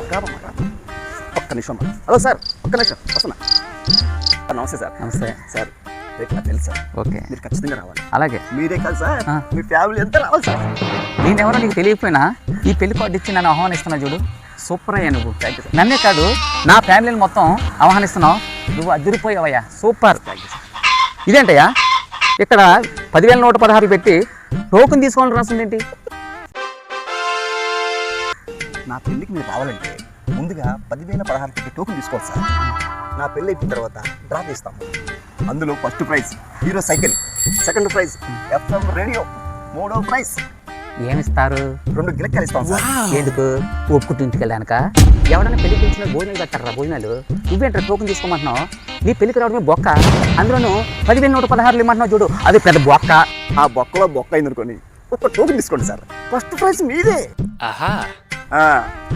ఒక్క నిమిషం. Hello sir ఒక్క నిమిషం వస్తున్నా. సార్, నమస్తే సార్. నమస్తే. సార్ రేపు నాకు తెలుసు సార్. ఓకే. మీరు ఖచ్చితంగా రావాలి. అలాగే. మీరే కాదు సార్. మీ ఫ్యామిలీ ఎంత రావాలి సార్. నేనెవరో నీకు తెలియకపోయినా ఈ పెళ్ళి కార్డు ఇచ్చి నన్ను ఆహ్వానిస్తున్నా చూడు. సూపర్ అయ్యా నువ్వు. థ్యాంక్ యూ నన్నే కాదు నా ఫ్యామిలీని మొత్తం ఆహ్వానిస్తున్నావు. నువ్వు అదిరిపోయావయ్యా సూపర్. Thank you sir. ఇదేంటయ్యా? ఇక్కడ పదివేల నూట పదహారు పెట్టి టోకెన్ తీసుకోవాలని రాసింది ఏంటి నా పెళ్ళికి మీరు రావాలంటే ముందుగా పదివేల పదహారు పెట్టి టోకెన్ తీసుకోవాలి సార్. నా పెళ్ళి అయిపోయిన తర్వాత డ్రా చేస్తాము. అందులో first prize hero cycle second prize F radio మూడో ప్రైజ్ ఏమిస్తారు? రెండు గిలక్కలు ఇస్తాం సార్. ఎందుకు? ఒప్పుకుంటూ ఇంటికి వెళ్ళానుక? ఎవడన్నా పెళ్ళి పిలిచిన భోజనాలు కట్టారా భోజనాలు? నువ్వేంట్రా టోకెన్ తీసుకోమంటున్నావు? నీ పెళ్ళికి రావడమే బొక్క. అందులోనూ పదివేల నూట పదహారులు ఇమ్మంటున్నావు చూడు. అది పెద్ద బొక్క. ఆ బొక్కలో బొక్క అయింది అనుకోని ఒక టోకెన్ తీసుకోండి సార్. ఫస్ట్ ప్రైజ్ మీదే. ఆహా!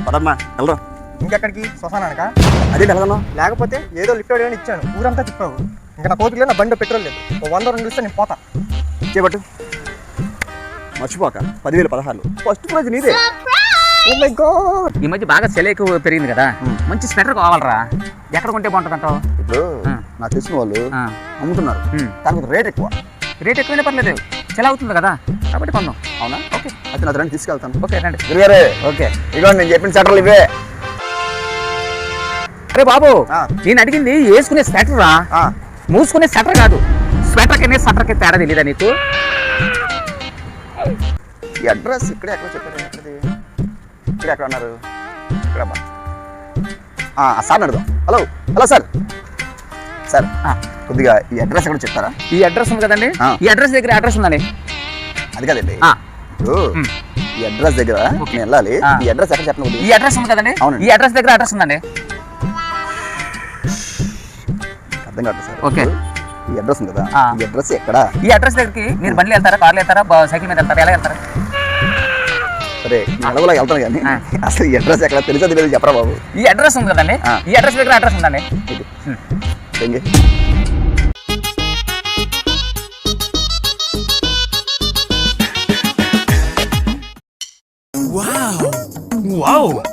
పదమ్మా వెళ్దాం. ఇంకెక్కడికి? శ్మశానానికా? అదే వెళ్దాం. లేకపోతే ఏదో లిఫ్ట్ అడిగాని ఇచ్చాను ఊరంతా తిప్పావు. ఇంకా నా కోపికలో నా బండి పెట్రోల్ లేదు. ఓ వంద రెండు ఇస్తే నేను పోతా. చేపట్టు మర్చిపోక. పదివేల పదహారులు. ఫస్ట్ ప్రైజ్ నీదే. ఓ మై గాడ్ ఈ మధ్య బాగా సెల ఎక్కువ పెరిగింది కదా. మంచి స్వెటర్ కావాలరా. ఎక్కడ కొంటే బాగుంటుంది అంటావు ఇప్పుడు. నాకు తెలిసిన వాళ్ళు అమ్ముతున్నారు. దానికి రేట్ ఎక్కువ. రేట్ ఎక్కువైనా పర్లేదు. సెల అవుతుంది కదా? కాబట్టి కొందాం అవునా? ఓకే. అయితే నా రెండు తీసుకెళ్తాను. ఓకే రండి. గురుగారే ఓకే. ఇదిగో నేను చెప్పిన సెటర్లు ఇవే. అరే బాబు. నేను అడిగింది వేసుకునే స్వెటర్ మూసుకునే స్వెటర్ కాదు. స్వెటర్కి స్వెటర్కి తేడా తెలీదా నీకు? ఈ అడ్రస్ ఇక్కడే ఎక్కడ చెప్పారు ఇక్కడ ఎక్కడ అన్నారు ఇక్కడ సార్ అడుగుదాం. హలో. Hello sir. సార్. కొద్దిగా ఈ అడ్రస్ ఎక్కడ చెప్తారా ఈ అడ్రస్ ఉంది కదండి ఆ. ఈ అడ్రస్ దగ్గర అడ్రస్ ఉందండి అది కదండి ఆ. ఇప్పుడు ఉమ్. ఈ అడ్రస్ దగ్గర నేను వెళ్ళాలి ఆ. ఈ అడ్రస్ ఎక్కడ చెప్పండి ఈ అడ్రస్ ఉంది కదండి అవునండి. ఈ అడ్రస్ దగ్గర అడ్రస్ ఉందండి అర్థం కాదు సార్ ఓకే. ఈ అడ్రస్ ఉంది కదా ఆ. ఈ అడ్రస్ ఎక్కడ ఈ అడ్రస్ దగ్గరికి మీరు బండ్లు వెళ్తారా కార్లు వెళ్తారా బ- సైకిల్ మీద వెళ్తారా ఎలా వెళ్తారా సరే అడవులో వెళ్తాను కానీ ఆ. అసలు ఈ అడ్రస్ ఎక్కడ తెలిసా తెలియదు చెప్పరా బాబు ఈ అడ్రస్ ఉంది కదండి ఆ. ఈ అడ్రస్ దగ్గర అడ్రస్ ఉందండి ఇది. ఉమ్. ఏంటి? No!